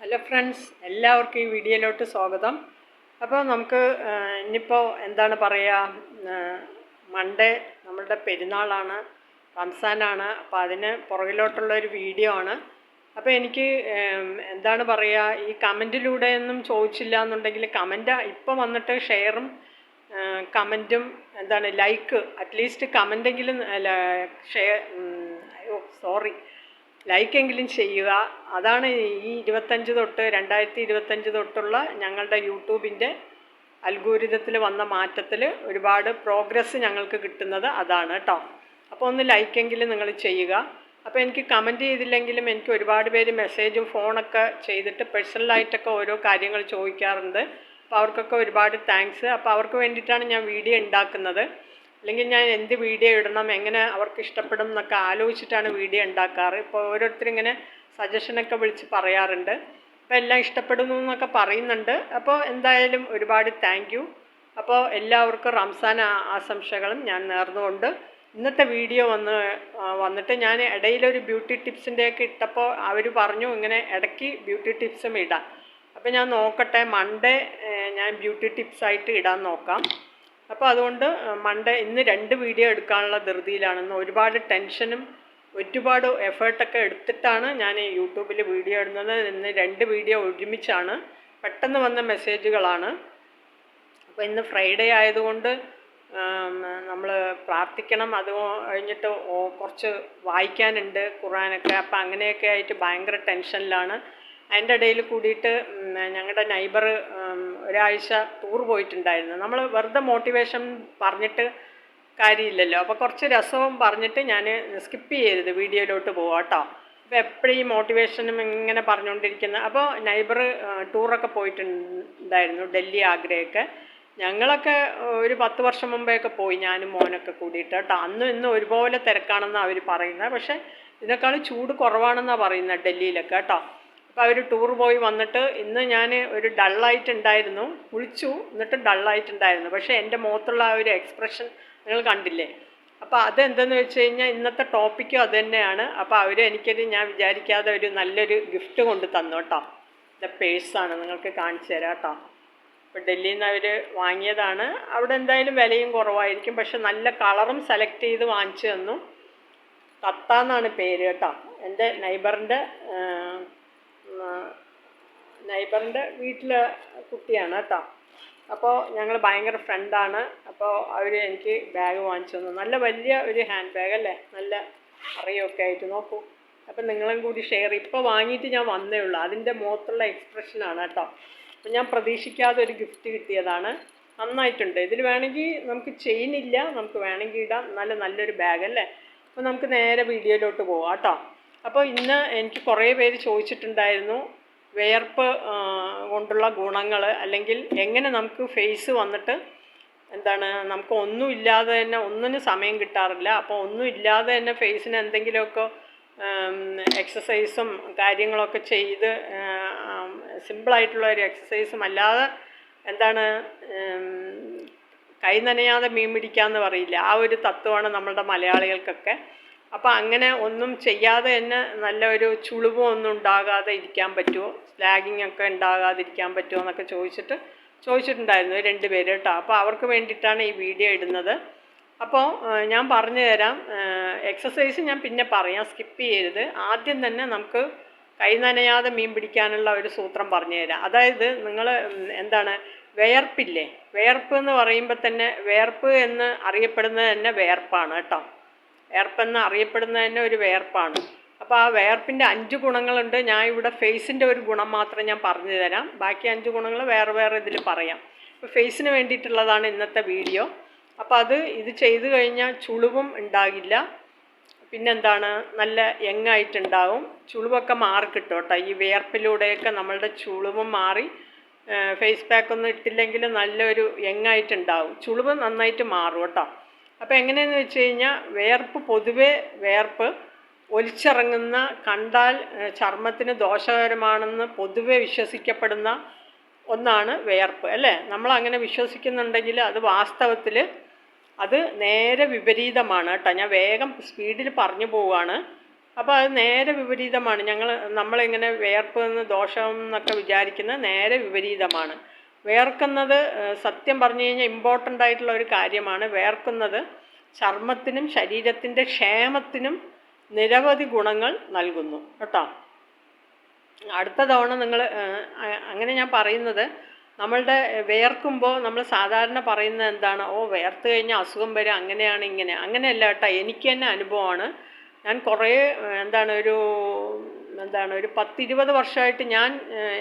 Hello friends എല്ലാവർക്കും ഈ വീഡിയോയിലോട്ട് സ്വാഗതം. അപ്പോൾ നമുക്ക് ഇനിയിപ്പോൾ എന്താണ് പറയുക മൺഡേ നമ്മളുടെ പെരുന്നാളാണ് റംസാനാണ് അപ്പോൾ അതിന് പുറകിലോട്ടുള്ള ഒരു വീഡിയോ ആണ്. അപ്പോൾ എനിക്ക് എന്താണ് പറയുക ഈ കമന്റിലൂടെ ഒന്നും ചോദിച്ചില്ല എന്നുണ്ടെങ്കിൽ കമന്റ് ഇപ്പോൾ വന്നിട്ട് ഷെയറും കമന്റും എന്താണ് ലൈക്ക് അറ്റ്ലീസ്റ്റ് കമന്റെങ്കിലും ഷെയർ അയ്യോ സോറി ലൈക്കെങ്കിലും ചെയ്യുക. അതാണ് ഈ ഇരുപത്തഞ്ച് തൊട്ട് രണ്ടായിരത്തി ഇരുപത്തഞ്ച് തൊട്ടുള്ള ഞങ്ങളുടെ യൂട്യൂബിന്റെ അൽഗോരിതത്തിൽ വന്ന മാറ്റത്തിൽ ഒരുപാട് പ്രോഗ്രസ് ഞങ്ങൾക്ക് കിട്ടുന്നത് അതാണ് കേട്ടോ അപ്പോൾ ഒന്ന് ലൈക്കെങ്കിലും നിങ്ങൾ ചെയ്യുക. അപ്പോൾ എനിക്ക് കമന്റ് ചെയ്തില്ലെങ്കിലും എനിക്ക് ഒരുപാട് പേര് മെസ്സേജും ഫോണൊക്കെ ചെയ്തിട്ട് പേഴ്സണലായിട്ടൊക്കെ ഓരോ കാര്യങ്ങൾ ചോദിക്കാറുണ്ട്. അപ്പോൾ അവർക്കൊക്കെ ഒരുപാട് താങ്ക്സ്. അപ്പോൾ അവർക്ക് വേണ്ടിയിട്ടാണ് ഞാൻ വീഡിയോ ഉണ്ടാക്കുന്നത്. അല്ലെങ്കിൽ ഞാൻ എന്ത് വീഡിയോ ഇടണം എങ്ങനെ അവർക്ക് ഇഷ്ടപ്പെടും എന്നൊക്കെ ആലോചിച്ചിട്ടാണ് വീഡിയോ ഉണ്ടാക്കാറ്. ഇപ്പോൾ ഓരോരുത്തരും ഇങ്ങനെ സജഷനൊക്കെ വിളിച്ച് പറയാറുണ്ട്. അപ്പോൾ എല്ലാം ഇഷ്ടപ്പെടുന്നു എന്നൊക്കെ പറയുന്നുണ്ട്. അപ്പോൾ എന്തായാലും ഒരുപാട് താങ്ക് യു അപ്പോൾ എല്ലാവർക്കും റംസാൻ ആശംസകളും ഞാൻ നേർന്നുകൊണ്ട് ഇന്നത്തെ വീഡിയോ വന്ന് വന്നിട്ട് ഞാൻ ഇടയിലൊരു ബ്യൂട്ടി ടിപ്സിന്റെയൊക്കെ ഇട്ടപ്പോൾ അവർ പറഞ്ഞു ഇങ്ങനെ ഇടയ്ക്ക് ബ്യൂട്ടി ടിപ്സും ഇടാം. അപ്പോൾ ഞാൻ നോക്കട്ടെ മൺഡേ ഞാൻ ബ്യൂട്ടി ടിപ്സായിട്ട് ഇടാൻ നോക്കാം. അപ്പോൾ അതുകൊണ്ട് മൺഡേ ഇന്ന് രണ്ട് വീഡിയോ എടുക്കാനുള്ള ധൃതിയിലാണെന്ന് ഒരുപാട് ടെൻഷനും ഒരുപാട് എഫേർട്ടൊക്കെ എടുത്തിട്ടാണ് ഞാൻ യൂട്യൂബിൽ വീഡിയോ ഇടുന്നത്. ഇന്ന് രണ്ട് വീഡിയോ ഒരുമിച്ചാണ്. പെട്ടെന്ന് വന്ന മെസ്സേജുകളാണ്. അപ്പോൾ ഇന്ന് ഫ്രൈഡേ ആയതുകൊണ്ട് നമ്മൾ പ്രാർത്ഥിക്കണം. അത് കഴിഞ്ഞിട്ട് കുറച്ച് വായിക്കാനുണ്ട് ഖുറാനൊക്കെ അപ്പം അങ്ങനെയൊക്കെ ആയിട്ട് ഭയങ്കര ടെൻഷനിലാണ്. അതിന്റെ ഇടയിൽ കൂടിയിട്ട് ഞങ്ങളുടെ നൈബർ ഒരാഴ്ച ടൂർ പോയിട്ടുണ്ടായിരുന്നു. നമ്മൾ വെറുതെ മോട്ടിവേഷൻ പറഞ്ഞിട്ട് കാര്യമില്ലല്ലോ. അപ്പോൾ കുറച്ച് രസവും പറഞ്ഞിട്ട് ഞാൻ സ്കിപ്പ് ചെയ്യരുത് വീഡിയോയിലോട്ട് പോവാം കേട്ടോ അപ്പോൾ എപ്പോഴും ഈ മോട്ടിവേഷനും ഇങ്ങനെ പറഞ്ഞുകൊണ്ടിരിക്കുന്ന അപ്പോൾ നൈബർ ടൂറൊക്കെ പോയിട്ടുണ്ടായിരുന്നു ഡൽഹി ആഗ്രയൊക്കെ. ഞങ്ങളൊക്കെ ഒരു പത്ത് വർഷം മുമ്പേയൊക്കെ പോയി ഞാനും മോനൊക്കെ കൂടിയിട്ട് കേട്ടോ അന്നും ഇന്നും ഒരുപോലെ തിരക്കാണെന്നാണ് അവർ പറയുന്നത് പക്ഷേ ഇതിനേക്കാൾ ചൂട് കുറവാണെന്നാണ് പറയുന്നത് ഡൽഹിയിലൊക്കെ കേട്ടോ അപ്പോൾ അവർ ടൂർ പോയി വന്നിട്ട് ഇന്ന് ഞാൻ ഒരു ഡള്ളായിട്ടുണ്ടായിരുന്നു കുളിച്ചു എന്നിട്ട് ഡള്ളായിട്ടുണ്ടായിരുന്നു പക്ഷേ എന്റെ മുഖത്തുള്ള ആ ഒരു എക്സ്പ്രഷൻ നിങ്ങൾ കണ്ടില്ലേ? അപ്പോൾ അതെന്തെന്ന് വെച്ച് കഴിഞ്ഞാൽ ഇന്നത്തെ ടോപ്പിക്കും അത് തന്നെയാണ് അപ്പോൾ അവർ എനിക്കൊരു ഞാൻ വിചാരിക്കാതെ ഒരു നല്ലൊരു ഗിഫ്റ്റ് കൊണ്ട് തന്നു കേട്ടോ. ഇത് പേഴ്സാണ് നിങ്ങൾക്ക് കാണിച്ചു തരാം കേട്ടോ. ഇപ്പോൾ ഡൽഹിയിൽ നിന്ന് അവർ വാങ്ങിയതാണ്. അവിടെ എന്തായാലും വിലയും കുറവായിരിക്കും. പക്ഷെ നല്ല കളറും സെലക്ട് ചെയ്ത് വാങ്ങിച്ചു തന്നു. തത്ത എന്നാണ് പേര് കേട്ടോ. എന്റെ നൈബറിന്റെ നൈബറിന്റെ വീട്ടിലെ കുട്ടിയാണ് കേട്ടോ. അപ്പോൾ ഞങ്ങൾ ഭയങ്കര ഫ്രണ്ടാണ് അപ്പോൾ അവർ എനിക്ക് ബാഗ് വാങ്ങിച്ചു തന്നു. നല്ല വലിയ ഒരു ഹാൻഡ് ബാഗ് അല്ലേ? നല്ല അറിയൊക്കെ ആയിട്ട് നോക്കൂ. അപ്പം നിങ്ങളും കൂടി ഷെയർ ഇപ്പോൾ വാങ്ങിയിട്ട് ഞാൻ വന്നേ ഉള്ളൂ. അതിന്റെ മുഖത്തുള്ള എക്സ്പ്രഷനാണ് കേട്ടോ. അപ്പം ഞാൻ പ്രതീക്ഷിക്കാതെ ഒരു ഗിഫ്റ്റ് കിട്ടിയതാണ്. നന്നായിട്ടുണ്ട്. ഇതിൽ വേണമെങ്കിൽ നമുക്ക് ചെയിൻ ഇല്ല. നമുക്ക് വേണമെങ്കിൽ ഇടാം. നല്ല നല്ലൊരു ബാഗ് അല്ലേ? അപ്പോൾ നമുക്ക് നേരെ വീഡിയോയിലോട്ട് പോവാം കേട്ടോ. അപ്പോൾ ഇന്ന് എനിക്ക് കുറേ പേര് ചോദിച്ചിട്ടുണ്ടായിരുന്നു വിയർപ്പ് കൊണ്ടുള്ള ഗുണങ്ങൾ അല്ലെങ്കിൽ എങ്ങനെ നമുക്ക് ഫേസ് വന്നിട്ട് എന്താണ് നമുക്ക് ഒന്നും ഇല്ലാതെ തന്നെ ഒന്നിനും സമയം കിട്ടാറില്ല. അപ്പോൾ ഒന്നും ഇല്ലാതെ തന്നെ ഫേസിന് എന്തെങ്കിലുമൊക്കെ എക്സസൈസും കാര്യങ്ങളൊക്കെ ചെയ്ത് സിമ്പിളായിട്ടുള്ള ഒരു എക്സസൈസും അല്ലാതെ എന്താണ് കൈ നനയാതെ മീൻ പിടിക്കാമെന്ന് പറയില്ല. ആ ഒരു തത്വമാണ് നമ്മളുടെ മലയാളികൾക്കൊക്കെ അപ്പോൾ അങ്ങനെ ഒന്നും ചെയ്യാതെ തന്നെ നല്ലൊരു ചുളിവും ഒന്നും ഉണ്ടാകാതെ ഇരിക്കാൻ പറ്റുമോ? സ്ലാഗിങ് ഒക്കെ ഉണ്ടാകാതിരിക്കാൻ പറ്റുമോ എന്നൊക്കെ ചോദിച്ചിട്ട് ചോദിച്ചിട്ടുണ്ടായിരുന്നു രണ്ട് പേര് കേട്ടോ. അപ്പോൾ അവർക്ക് വേണ്ടിയിട്ടാണ് ഈ വീഡിയോ ഇടുന്നത്. അപ്പോൾ ഞാൻ പറഞ്ഞു തരാം എക്സസൈസ് ഞാൻ പിന്നെ പറയാം. സ്കിപ്പ് ചെയ്യരുത്. ആദ്യം തന്നെ നമുക്ക് കൈ നനയാതെ മീൻ പിടിക്കാനുള്ള ഒരു സൂത്രം പറഞ്ഞു തരാം അതായത് നിങ്ങൾ എന്താണ് വേർപ്പില്ലേ വേർപ്പ് എന്ന് പറയുമ്പോൾ തന്നെ വേർപ്പ് എന്ന് അറിയപ്പെടുന്നത് തന്നെ വേർപ്പാണ് കേട്ടോ. വിയർപ്പെന്ന് അറിയപ്പെടുന്നത് തന്നെ ഒരു വേർപ്പാണ്. അപ്പോൾ ആ വേർപ്പിന്റെ അഞ്ച് ഗുണങ്ങളുണ്ട്. ഞാൻ ഇവിടെ ഫേസിന്റെ ഒരു ഗുണം മാത്രം ഞാൻ പറഞ്ഞു തരാം. ബാക്കി അഞ്ച് ഗുണങ്ങൾ വേറെ വേറെ ഇതിൽ പറയാം. അപ്പോൾ ഫേസിന് വേണ്ടിയിട്ടുള്ളതാണ് ഇന്നത്തെ വീഡിയോ. അപ്പോൾ അത് ഇത് ചെയ്തു കഴിഞ്ഞാൽ ചുളിവും ഉണ്ടാകില്ല. പിന്നെന്താണ്? നല്ല യങ്ങായിട്ടുണ്ടാവും. ചുളിവൊക്കെ മാറി കിട്ടും കേട്ടോ ഈ വിയർപ്പിലൂടെയൊക്കെ നമ്മളുടെ ചുളിവും മാറി ഫേസ് പാക്ക് ഒന്നും ഇട്ടില്ലെങ്കിൽ നല്ലൊരു യങ്ങായിട്ടുണ്ടാവും. ചുളിവ് നന്നായിട്ട് മാറും കേട്ടോ. അപ്പോൾ എങ്ങനെയെന്ന് വെച്ച് കഴിഞ്ഞാൽ വേർപ്പ് പൊതുവേ വേർപ്പ് ഒലിച്ചിറങ്ങുന്ന കണ്ടാൽ ചർമ്മത്തിന് ദോഷകരമാണെന്ന് പൊതുവെ വിശ്വസിക്കപ്പെടുന്ന ഒന്നാണ് വേർപ്പ് അല്ലേ? നമ്മൾ അങ്ങനെ വിശ്വസിക്കുന്നുണ്ടെങ്കിൽ അത് വാസ്തവത്തിൽ അത് നേരെ വിപരീതമാണ് കേട്ടോ. ഞാൻ വേഗം സ്പീഡിൽ പറഞ്ഞു പോവുകയാണ്. അപ്പോൾ അത് നേരെ വിപരീതമാണ്. ഞങ്ങൾ നമ്മളിങ്ങനെ വേർപ്പ് എന്ന് ദോഷം എന്നൊക്കെ വിചാരിക്കുന്നത് നേരെ വിപരീതമാണ്. വേർക്കുന്നത് സത്യം പറഞ്ഞു കഴിഞ്ഞാൽ ഇമ്പോർട്ടന്റ് ആയിട്ടുള്ള ഒരു കാര്യമാണ് വേർക്കുന്നത്. ചർമ്മത്തിനും ശരീരത്തിന്റെ ക്ഷേമത്തിനും നിരവധി ഗുണങ്ങൾ നൽകുന്നു. കേട്ടോ? അടുത്ത തവണ നിങ്ങൾ അങ്ങനെ ഞാൻ പറയുന്നത് നമ്മളുടെ വേർക്കുമ്പോൾ നമ്മൾ സാധാരണ പറയുന്നത് എന്താണ്? ഓ വേർത്ത് കഴിഞ്ഞാൽ അസുഖം വരും അങ്ങനെയാണ് ഇങ്ങനെ. അങ്ങനെയല്ല കേട്ടോ എനിക്ക് തന്നെ അനുഭവമാണ്. ഞാൻ കുറേ എന്താണ് ഒരു എന്താണ് ഒരു പത്തിരുപത് വർഷമായിട്ട് ഞാൻ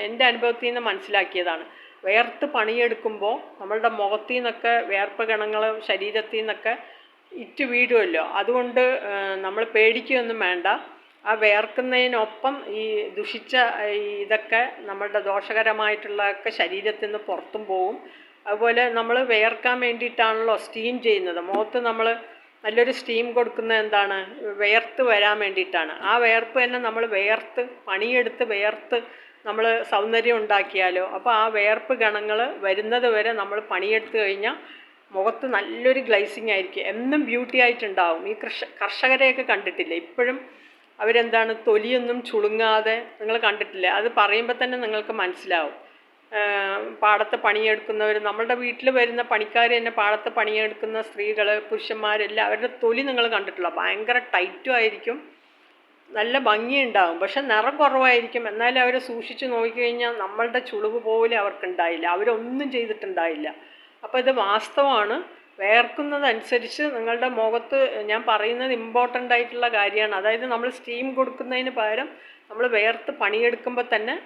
എന്റെ അനുഭവത്തിൽ നിന്ന് മനസ്സിലാക്കിയതാണ്. വേർത്ത് പണിയെടുക്കുമ്പോൾ നമ്മളുടെ മുഖത്തിൽ നിന്നൊക്കെ വേർപ്പ് കണങ്ങൾ ശരീരത്തിൽ നിന്നൊക്കെ ഇറ്റ് വീഴുമല്ലോ അതുകൊണ്ട് നമ്മൾ പേടിക്കുകയൊന്നും വേണ്ട. ആ വേർക്കുന്നതിനൊപ്പം ഈ ദുഷിച്ച ഇതൊക്കെ നമ്മളുടെ ദോഷകരമായിട്ടുള്ളതൊക്കെ ശരീരത്തിൽ നിന്ന് പുറത്തും പോകും അതുപോലെ നമ്മൾ വേർക്കാൻ വേണ്ടിയിട്ടാണല്ലോ സ്റ്റീം ചെയ്യുന്നത്. മുഖത്ത് നമ്മൾ നല്ലൊരു സ്റ്റീം കൊടുക്കുന്നത് എന്താണ്? വേർത്ത് വരാൻ വേണ്ടിയിട്ടാണ്. ആ വേർപ്പ് തന്നെ നമ്മൾ വേർത്ത് പണിയെടുത്ത് വേർത്ത് നമ്മൾ സൗന്ദര്യം ഉണ്ടാക്കിയാലോ? അപ്പോൾ ആ വേർപ്പ് ഗണങ്ങൾ വരുന്നത് വരെ നമ്മൾ പണിയെടുത്തു കഴിഞ്ഞാൽ മുഖത്ത് നല്ലൊരു ഗ്ലൈസിങ് ആയിരിക്കും. എന്നും ബ്യൂട്ടി ആയിട്ടുണ്ടാവും. ഈ കർഷ കർഷകരെയൊക്കെ കണ്ടിട്ടില്ല? ഇപ്പോഴും അവരെന്താണ് തൊലിയൊന്നും ചുളുങ്ങാതെ നിങ്ങൾ കണ്ടിട്ടില്ല? അത് പറയുമ്പോൾ തന്നെ നിങ്ങൾക്ക് മനസ്സിലാവും. പാടത്ത് പണിയെടുക്കുന്നവർ നമ്മളുടെ വീട്ടിൽ വരുന്ന പണിക്കാർ തന്നെ പാടത്ത് പണിയെടുക്കുന്ന സ്ത്രീകൾ പുരുഷന്മാരെല്ലാം അവരുടെ തൊലി നിങ്ങൾ കണ്ടിട്ടുള്ള ഭയങ്കര ടൈറ്റും ആയിരിക്കും. നല്ല ഭംഗിയുണ്ടാവും. പക്ഷെ നിറം കുറവായിരിക്കും. എന്നാലും അവരെ സൂക്ഷിച്ച് നോക്കിക്കഴിഞ്ഞാൽ നമ്മളുടെ ചുളിവ് പോലെ അവർക്കുണ്ടായില്ല. അവരൊന്നും ചെയ്തിട്ടുണ്ടായില്ല. അപ്പോൾ ഇത് വാസ്തവമാണ്. വേർക്കുന്നതനുസരിച്ച് നിങ്ങളുടെ മുഖത്ത് ഞാൻ പറയുന്നത് ഇമ്പോർട്ടന്റ് ആയിട്ടുള്ള കാര്യമാണ്. അതായത് നമ്മൾ സ്റ്റീം കൊടുക്കുന്നതിന് പകരം നമ്മൾ വേർത്ത് പണിയെടുക്കുമ്പോൾ തന്നെ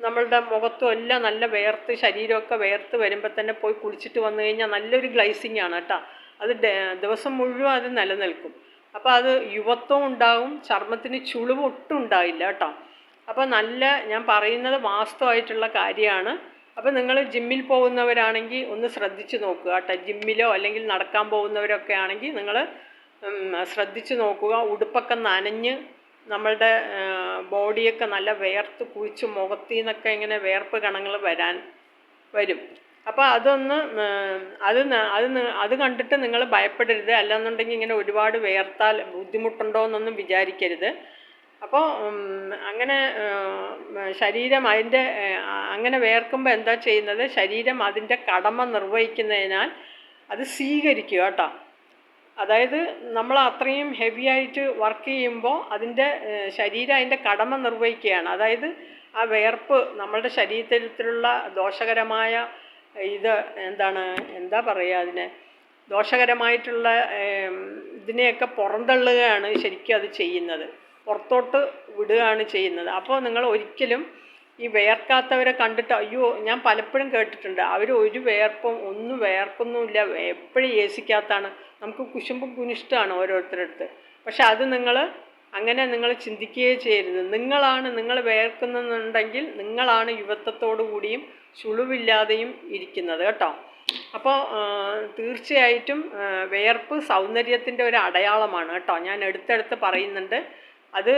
നമ്മളുടെ മുഖത്തും എല്ലാം നല്ല വേർത്ത് ശരീരമൊക്കെ വേർത്ത് വരുമ്പോൾ തന്നെ പോയി കുളിച്ചിട്ട് വന്നു കഴിഞ്ഞാൽ നല്ലൊരു ഗ്ലൈസിങ് ആണ് കേട്ടോ. അത് ദിവസം മുഴുവൻ അത് നിലനിൽക്കും. അപ്പോൾ അത് യുവത്വം ഉണ്ടാവും ചർമ്മത്തിന് ചുളിവ് ഒട്ടും ഉണ്ടാവില്ല കേട്ടോ. അപ്പോൾ നല്ല ഞാൻ പറയുന്നത് വാസ്തവമായിട്ടുള്ള കാര്യമാണ്. അപ്പോൾ നിങ്ങൾ ജിമ്മിൽ പോകുന്നവരാണെങ്കിൽ ഒന്ന് ശ്രദ്ധിച്ച് നോക്കുക കേട്ടോ. ജിമ്മിലോ അല്ലെങ്കിൽ നടക്കാൻ പോകുന്നവരൊക്കെ ആണെങ്കിൽ നിങ്ങൾ ശ്രദ്ധിച്ച് നോക്കുക. ഉടുപ്പൊക്കെ നനഞ്ഞ് നമ്മളുടെ ബോഡിയൊക്കെ നല്ല വേർത്ത് കുഴിച്ച് മുഖത്തിൽ നിന്നൊക്കെ ഇങ്ങനെ വേർപ്പ് കണങ്ങൾ വരാൻ വരും. അപ്പോൾ അതൊന്ന് അത് അത് അത് കണ്ടിട്ട് നിങ്ങൾ ഭയപ്പെടരുത്. അല്ലാന്നുണ്ടെങ്കിൽ ഇങ്ങനെ ഒരുപാട് വേർത്താൽ ബുദ്ധിമുട്ടുണ്ടോ എന്നൊന്നും വിചാരിക്കരുത്. അപ്പോൾ അങ്ങനെ ശരീരം അതിന്റെ അങ്ങനെ വേർക്കുമ്പോൾ എന്താ ചെയ്യുന്നത്? ശരീരം അതിന്റെ കടമ നിർവഹിക്കുന്നതിനാൽ അത് സ്വീകരിക്കുക കേട്ടോ. അതായത് നമ്മൾ അത്രയും ഹെവി ആയിട്ട് വർക്ക് ചെയ്യുമ്പോൾ അതിന്റെ ശരീരം അതിന്റെ കടമ നിർവഹിക്കുകയാണ്. അതായത് ആ വേർപ്പ് നമ്മളുടെ ശരീരത്തിലുള്ള ദോഷകരമായ ഇത് എന്താണ് എന്താ പറയുക അതിനെ? ദോഷകരമായിട്ടുള്ള ഇതിനെയൊക്കെ പുറന്തള്ളുകയാണ് ശരിക്കും അത് ചെയ്യുന്നത്. പുറത്തോട്ട് വിടുകയാണ് ചെയ്യുന്നത്. അപ്പോൾ നിങ്ങൾ ഒരിക്കലും ഈ വേർക്കാത്തവരെ കണ്ടിട്ട് അയ്യോ ഞാൻ പലപ്പോഴും കേട്ടിട്ടുണ്ട്. അവർ ഒരു വേർപ്പും ഒന്നും വേർക്കൊന്നുമില്ല എപ്പോഴും ഏസിക്കകത്താണ് നമുക്ക് കുശുമ്പും കുനിഷ്ടമാണ് ഓരോരുത്തരടുത്ത് പക്ഷെ അത് നിങ്ങൾ അങ്ങനെ നിങ്ങൾ ചിന്തിക്കുകയേ ചെയ്യരുത്. നിങ്ങളാണ് നിങ്ങൾ വേർക്കുന്നുണ്ടെങ്കിൽ നിങ്ങളാണ് യുവത്വത്തോടു കൂടിയും ചുളിവില്ലാതെയും ഇരിക്കുന്നത് കേട്ടോ. അപ്പോൾ തീർച്ചയായിട്ടും വേർപ്പ് സൗന്ദര്യത്തിന്റെ ഒരു അടയാളമാണ് കേട്ടോ. ഞാൻ എടുത്തെടുത്ത് പറയുന്നുണ്ട്. അത്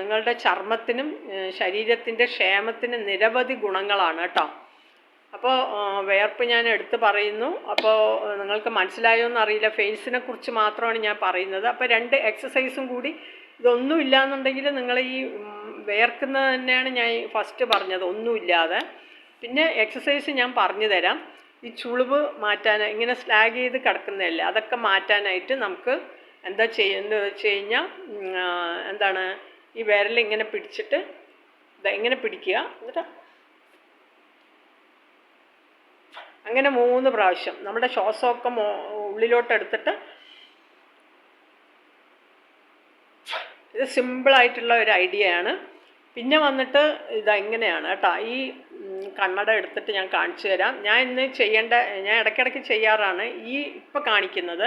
നിങ്ങളുടെ ചർമ്മത്തിനും ശരീരത്തിന്റെ ക്ഷേമത്തിനും നിരവധി ഗുണങ്ങളാണ് കേട്ടോ. അപ്പോൾ വേർപ്പ് ഞാൻ എടുത്ത് പറയുന്നു. അപ്പോൾ നിങ്ങൾക്ക് മനസ്സിലായോ എന്നറിയില്ല. ഫേസിനെ കുറിച്ച് മാത്രമാണ് ഞാൻ പറയുന്നത്. അപ്പോൾ രണ്ട് എക്സസൈസും കൂടി ഇതൊന്നും ഇല്ലയെന്നുണ്ടെങ്കിൽ നിങ്ങൾ ഈ വേർക്കുന്നത് തന്നെയാണ് ഞാൻ ഫസ്റ്റ് പറഞ്ഞത്. ഒന്നുമില്ലാതെ. പിന്നെ എക്സസൈസ് ഞാൻ പറഞ്ഞു തരാം. ഈ ചുളിവ് മാറ്റാൻ ഇങ്ങനെ സ്ലാഗ് ചെയ്ത് കിടക്കുന്നതല്ലേ അതൊക്കെ മാറ്റാനായിട്ട് നമുക്ക് എന്താ ചെയ്യുന്നത് വെച്ച് കഴിഞ്ഞാൽ എന്താണ് ഈ വിരൽ ഇങ്ങനെ പിടിച്ചിട്ട് ഇങ്ങനെ പിടിക്കുക. എന്നിട്ട്. അങ്ങനെ മൂന്ന് പ്രാവശ്യം. നമ്മുടെ ശ്വാസമൊക്കെ ഉള്ളിലോട്ട് എടുത്തിട്ട് ഇത് സിമ്പിളായിട്ടുള്ള ഒരു ഐഡിയ ആണ്. പിന്നെ വന്നിട്ട് ഇതാ എങ്ങനെയാണ് കേട്ടോ? ഈ കണ്ണട എടുത്തിട്ട് ഞാൻ കാണിച്ചു തരാം. ഞാൻ ഇന്ന് ചെയ്യേണ്ട ഞാൻ ഇടയ്ക്കിടയ്ക്ക് ചെയ്യാറാണ് ഈ ഇപ്പം കാണിക്കുന്നത്.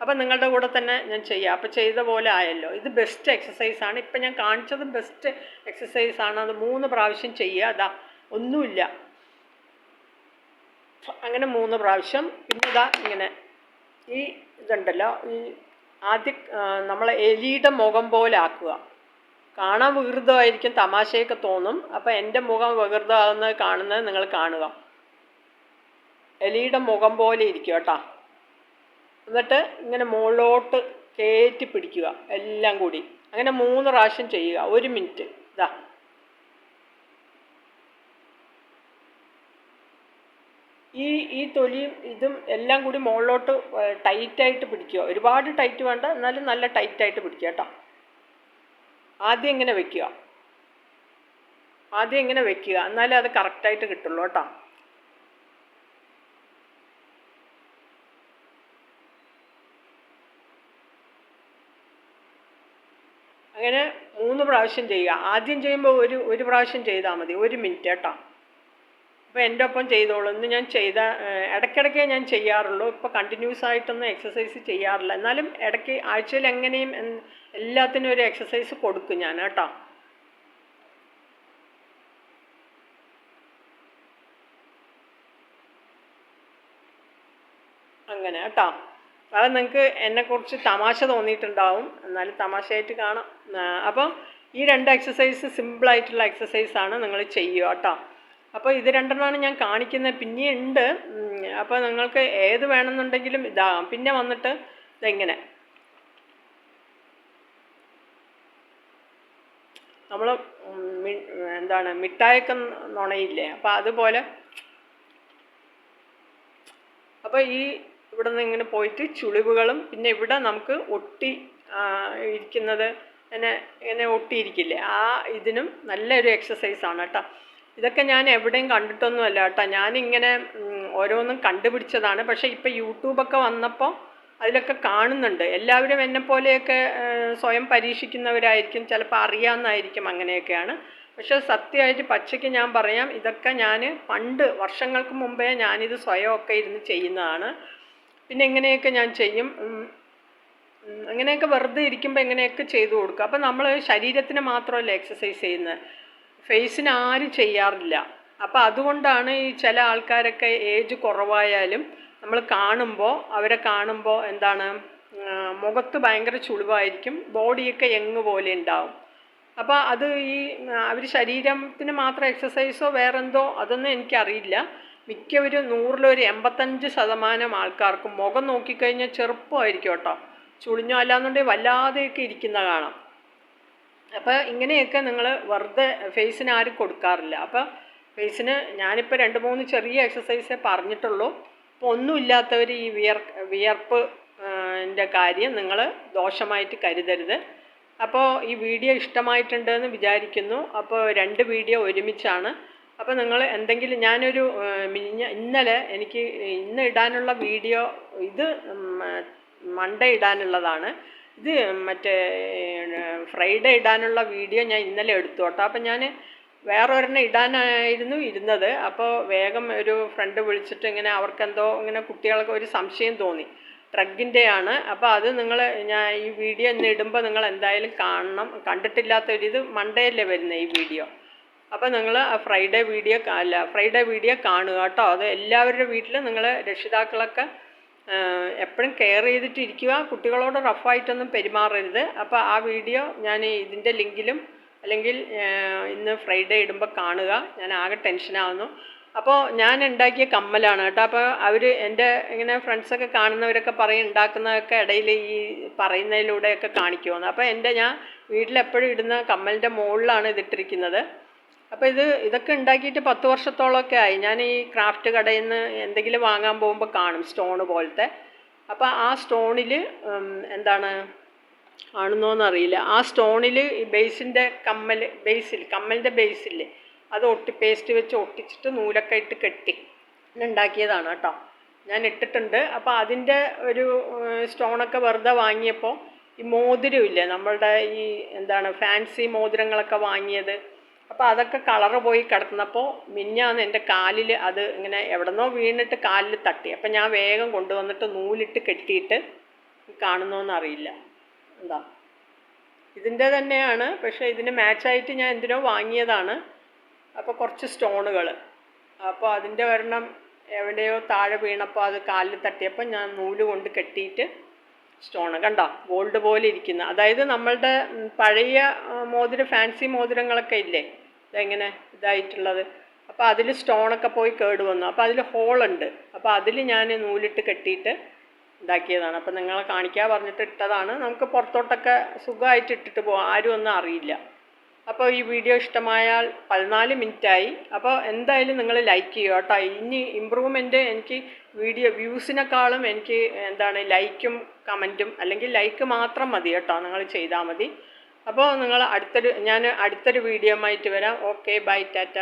അപ്പം നിങ്ങളുടെ കൂടെ തന്നെ ഞാൻ ചെയ്യാം. അപ്പോൾ ചെയ്ത പോലെ ആയല്ലോ. ഇത് ബെസ്റ്റ് എക്സസൈസാണ് ഇപ്പം ഞാൻ കാണിച്ചതും ബെസ്റ്റ് എക്സസൈസാണ് അത് മൂന്ന് പ്രാവശ്യം ചെയ്യുക. അതാ ഒന്നുമില്ല. അങ്ങനെ മൂന്ന് പ്രാവശ്യം. പിന്നെ ഇതാ ഇങ്ങനെ. ഈ ഇതുണ്ടല്ലോ. ഈ ആദ്യം നമ്മളെ എലിയുടെ മുഖം പോലെ ആക്കുക. കാണാൻ വികൃതമായിരിക്കും തമാശയൊക്കെ തോന്നും. അപ്പോൾ എന്റെ മുഖം വികൃതമാകുന്നത് കാണുന്നത് നിങ്ങൾ കാണുക. എലിയുടെ മുഖം പോലെ ഇരിക്കുക കേട്ടോ. എന്നിട്ട് ഇങ്ങനെ മുകളിലോട്ട് കയറ്റി പിടിക്കുക എല്ലാം കൂടി. അങ്ങനെ മൂന്ന് പ്രാവശ്യം ചെയ്യുക ഒരു മിനിറ്റ്. ഇതാ ഈ ഈ തൊലിയും ഇതും എല്ലാം കൂടി മുകളിലോട്ട് ടൈറ്റായിട്ട് പിടിക്കുക. ഒരുപാട് ടൈറ്റ് വേണ്ട എന്നാലും നല്ല ടൈറ്റായിട്ട് പിടിക്കുക കേട്ടോ. ആദ്യം ഇങ്ങനെ വെക്കുക. ആദ്യം ഇങ്ങനെ വെക്കുക. എന്നാലേ അത് കറക്റ്റായിട്ട് കിട്ടുള്ളൂ കേട്ടോ. അങ്ങനെ മൂന്ന് പ്രാവശ്യം ചെയ്യുക. ആദ്യം ചെയ്യുമ്പോൾ ഒരു ഒരു പ്രാവശ്യം ചെയ്താൽ മതി. ഒരു മിനിറ്റ് കേട്ടോ. അപ്പോൾ എന്റെ ഒപ്പം ചെയ്തോളൂ. ഇന്ന് ഞാൻ ചെയ്ത ഇടയ്ക്കിടയ്ക്കേ ഞാൻ ചെയ്യാറുള്ളൂ. ഇപ്പോൾ കണ്ടിന്യൂസ് ആയിട്ടൊന്നും എക്സസൈസ് ചെയ്യാറില്ല. എന്നാലും ഇടയ്ക്ക് ആഴ്ചയിൽ എങ്ങനെയും എല്ലാത്തിനും ഒരു എക്സസൈസ് കൊടുക്കും ഞാൻ കേട്ടോ. അങ്ങനെ കേട്ടോ. അത് നിങ്ങൾക്ക് എന്നെക്കുറിച്ച് തമാശ തോന്നിയിട്ടുണ്ടാവും. എന്നാലും തമാശയായിട്ട് കാണാം. അപ്പം ഈ രണ്ട് എക്സസൈസ് സിമ്പിളായിട്ടുള്ള എക്സസൈസാണ് നിങ്ങൾ ചെയ്യുക കേട്ടോ. അപ്പോൾ ഇത് രണ്ടെണ്ണമാണ് ഞാൻ കാണിക്കുന്നത്. പിന്നെയുണ്ട് അപ്പോൾ നിങ്ങൾക്ക് ഏത് വേണമെന്നുണ്ടെങ്കിലും ഇതാകാം പിന്നെ വന്നിട്ട് ഇതെങ്ങനെ? നമ്മൾ എന്താണ് മിഠായൊക്കെ നുണയില്ലേ? അപ്പോൾ അതുപോലെ. അപ്പോൾ ഈ ഇവിടെ നിന്ന് ഇങ്ങനെ പോയിട്ട് ചുളിവുകളും പിന്നെ ഇവിടെ നമുക്ക് ഒട്ടി ഇരിക്കുന്നത് എന്നെ ഇങ്ങനെ ഒട്ടിയിരിക്കില്ലേ? ആ ഇതിനും നല്ലൊരു എക്സസൈസാണ് കേട്ടോ. ഇതൊക്കെ ഞാൻ എവിടെയും കണ്ടിട്ടൊന്നുമല്ല കേട്ടോ. ഞാനിങ്ങനെ ഓരോന്നും കണ്ടുപിടിച്ചതാണ്. പക്ഷേ ഇപ്പോൾ യൂട്യൂബൊക്കെ വന്നപ്പോൾ അതിലൊക്കെ കാണുന്നുണ്ട്. എല്ലാവരും എന്നെ പോലെയൊക്കെ സ്വയം പരീക്ഷിക്കുന്നവരായിരിക്കും. ചിലപ്പോൾ അറിയാമെന്നായിരിക്കും അങ്ങനെയൊക്കെയാണ്. പക്ഷെ സത്യമായിട്ട് പച്ചയ്ക്ക് ഞാൻ പറയാം ഇതൊക്കെ ഞാൻ പണ്ട് വർഷങ്ങൾക്ക് മുമ്പേ ഞാനിത് സ്വയമൊക്കെ ഇരുന്ന് ചെയ്യുന്നതാണ്. പിന്നെ എങ്ങനെയൊക്കെ ഞാൻ ചെയ്യും? അങ്ങനെയൊക്കെ വെറുതെ ഇരിക്കുമ്പോൾ എങ്ങനെയൊക്കെ ചെയ്തു കൊടുക്കും? അപ്പോൾ നമ്മൾ ശരീരത്തിന് മാത്രമല്ല എക്സസൈസ് ചെയ്യുന്നത്? ഫേസിന് ആരും ചെയ്യാറില്ല. അപ്പോൾ അതുകൊണ്ടാണ് ഈ ചില ആൾക്കാരൊക്കെ ഏജ് കുറവായാലും നമ്മൾ കാണുമ്പോൾ അവരെ കാണുമ്പോൾ എന്താണ് മുഖത്ത് ഭയങ്കര ചുളിവായിരിക്കും ബോഡിയൊക്കെ യങ് പോലെ ഉണ്ടാവും. അപ്പോൾ അത് ഈ അവർ ശരീരത്തിന് മാത്രം എക്സസൈസോ വേറെന്തോ അതൊന്നും എനിക്കറിയില്ല. മിക്കവരും നൂറിലൊരു എൺപത്തഞ്ച് ശതമാനം ആൾക്കാർക്കും മുഖം നോക്കിക്കഴിഞ്ഞാൽ ചെറുപ്പമായിരിക്കും കേട്ടോ. ചുളിഞ്ഞോ അല്ലാന്നുണ്ടെങ്കിൽ വല്ലാതെയൊക്കെ ഇരിക്കുന്ന കാണാം. അപ്പോൾ ഇങ്ങനെയൊക്കെ നിങ്ങൾ വെറുതെ ഫേസിന് ആരും കൊടുക്കാറില്ല. അപ്പോൾ ഫേസിന് ഞാനിപ്പോൾ രണ്ട് മൂന്ന് ചെറിയ എക്സസൈസേ പറഞ്ഞിട്ടുള്ളൂ. അപ്പോൾ ഒന്നുമില്ലാത്തവർ ഈ വിയർ വിയർപ്പ് ന്റെ കാര്യം നിങ്ങൾ ദോഷമായിട്ട് കരുതരുത്. അപ്പോൾ ഈ വീഡിയോ ഇഷ്ടമായിട്ടുണ്ടെന്ന് വിചാരിക്കുന്നു. അപ്പോൾ രണ്ട് വീഡിയോ ഒരുമിച്ചാണ്. അപ്പോൾ നിങ്ങൾ എന്തെങ്കിലും ഞാനൊരു ഇന്നലെ എനിക്ക് ഇന്ന് ഇടാനുള്ള വീഡിയോ ഇത് മൺഡേ ഇടാനുള്ളതാണ്. ഇത് മറ്റേ ഫ്രൈഡേ ഇടാനുള്ള വീഡിയോ ഞാൻ ഇന്നലെ എടുത്തു കേട്ടോ. അപ്പം ഞാൻ വേറെ ഒരെണ്ണം ഇടാനായിരുന്നു ഇരുന്നത്. അപ്പോൾ വേഗം ഒരു ഫ്രണ്ട് വിളിച്ചിട്ട് ഇങ്ങനെ അവർക്കെന്തോ ഇങ്ങനെ കുട്ടികൾക്ക് ഒരു സംശയം തോന്നി. ഡ്രഗിന്റെയാണ്. അപ്പോൾ അത് നിങ്ങൾ ഞാൻ ഈ വീഡിയോ ഇന്ന് ഇടുമ്പോൾ നിങ്ങൾ എന്തായാലും കാണണം. കണ്ടിട്ടില്ലാത്ത കണ്ടിട്ടില്ലാത്തൊരിത് ഇത് അല്ലേ വരുന്നത് ഈ വീഡിയോ. അപ്പോൾ നിങ്ങൾ ഫ്രൈഡേ വീഡിയോ അല്ല ഫ്രൈഡേ വീഡിയോ കാണുക കേട്ടോ. അത് എല്ലാവരുടെ വീട്ടിലും നിങ്ങൾ രക്ഷിതാക്കളൊക്കെ എപ്പോഴും കെയർ ചെയ്തിട്ടിരിക്കുക. കുട്ടികളോട് റഫായിട്ടൊന്നും പെരുമാറരുത്. അപ്പോൾ ആ വീഡിയോ ഞാൻ ഇതിന്റെ ലിങ്കിലും അല്ലെങ്കിൽ ഇന്ന് ഫ്രൈഡേ ഇടുമ്പോൾ കാണുക. ഞാൻ ആകെ ടെൻഷനാവുന്നു അപ്പോൾ ഞാൻ ഉണ്ടാക്കിയ കമ്മലാണ് കേട്ടോ. അപ്പോൾ അവർ എന്റെ ഇങ്ങനെ ഫ്രണ്ട്സൊക്കെ കാണുന്നവരൊക്കെ പറയും ഉണ്ടാക്കുന്നതൊക്കെ ഇടയിൽ ഈ പറയുന്നതിലൂടെയൊക്കെ കാണിക്കുമെന്ന്. അപ്പോൾ എന്റെ ഞാൻ വീട്ടിലെപ്പോഴും ഇടുന്ന കമ്മലിന്റെ മുകളിലാണ് ഇതിട്ടിരിക്കുന്നത്. അപ്പോൾ ഇത് ഇതൊക്കെ ഉണ്ടാക്കിയിട്ട് പത്ത് വർഷത്തോളമൊക്കെ ആയി. ഞാൻ ഈ ക്രാഫ്റ്റ് കടയിൽ നിന്ന് എന്തെങ്കിലും വാങ്ങാൻ പോകുമ്പോൾ കാണും സ്റ്റോൺ പോലത്തെ. അപ്പോൾ ആ സ്റ്റോണിൽ എന്താണ് ആണെന്നോന്നറിയില്ല. ആ സ്റ്റോണിൽ ഈ ബേസിന്റെ കമ്മൽ ബേസിൽ കമ്മലിന്റെ ബേസിൽ അത് ഒട്ടി പേസ്റ്റ് വെച്ച് ഒട്ടിച്ചിട്ട് നൂലൊക്കെ ഇട്ട് കെട്ടി. ഉണ്ടാക്കിയതാണ് കേട്ടോ. ഞാൻ ഇട്ടിട്ടുണ്ട്. അപ്പോൾ അതിന്റെ ഒരു സ്റ്റോണൊക്കെ വെറുതെ വാങ്ങിയപ്പോൾ ഈ മോതിരമില്ലേ നമ്മളുടെ ഈ എന്താണ് ഫാൻസി മോതിരങ്ങളൊക്കെ വാങ്ങിയത് അപ്പോൾ അതൊക്കെ കളറ് പോയി കിടന്നപ്പോൾ മിഞ്ഞാന്ന് എന്റെ കാലിൽ അത് ഇങ്ങനെ എവിടെന്നോ വീണിട്ട് കാലിൽ തട്ടി. അപ്പം ഞാൻ വേഗം കൊണ്ടുവന്നിട്ട് നൂലിട്ട് കെട്ടിയിട്ട് കാണുന്നോന്നറിയില്ല എന്താ? ഇതിന്റെ തന്നെയാണ്. പക്ഷേ ഇതിന് മാച്ചായിട്ട് ഞാൻ എന്തിനോ വാങ്ങിയതാണ്. അപ്പോൾ കുറച്ച് സ്റ്റോണുകൾ അപ്പോൾ അതിന്റെ ഒരെണ്ണം എവിടെയോ താഴെ വീണപ്പോൾ അത് കാലിൽ തട്ടിയപ്പോൾ ഞാൻ നൂൽ കൊണ്ട് കെട്ടിയിട്ട് സ്റ്റോൺ കണ്ടോ? ഗോൾഡ് പോലെ ഇരിക്കുന്ന. അതായത് നമ്മളുടെ പഴയ മോതിരം ഫാൻസി മോതിരങ്ങളൊക്കെ ഇല്ലേ? ഇതെങ്ങനെ ഇതായിട്ടുള്ളത്. അപ്പോൾ അതിൽ സ്റ്റോണൊക്കെ പോയി കേട് വന്നു. അപ്പോൾ അതിൽ ഹോളുണ്ട്. അപ്പോൾ അതിൽ ഞാൻ നൂലിട്ട് കെട്ടിയിട്ട് ഇതാക്കിയതാണ്. അപ്പോൾ നിങ്ങളെ കാണിക്കാൻ പറഞ്ഞിട്ട് ഇട്ടതാണ്. നമുക്ക് പുറത്തോട്ടൊക്കെ സുഖമായിട്ട് ഇട്ടിട്ട് പോകാം ആരും ഒന്നും അറിയില്ല. അപ്പോൾ ഈ വീഡിയോ ഇഷ്ടമായാൽ പതിനാല് മിനിറ്റായി. അപ്പോൾ എന്തായാലും നിങ്ങൾ ലൈക്ക് ചെയ്യുക കേട്ടോ. ഇനി ഇമ്പ്രൂവ്മെന്റ് എനിക്ക് വീഡിയോ വ്യൂസിനേക്കാളും എനിക്ക് എന്താണ് ലൈക്കും കമന്റും അല്ലെങ്കിൽ ലൈക്ക് മാത്രം മതി കേട്ടോ. നിങ്ങൾ ചെയ്താൽ മതി. അപ്പോൾ നിങ്ങൾ അടുത്തൊരു ഞാൻ അടുത്തൊരു വീഡിയോ ആയിട്ട് വരാം. Okay bye Tata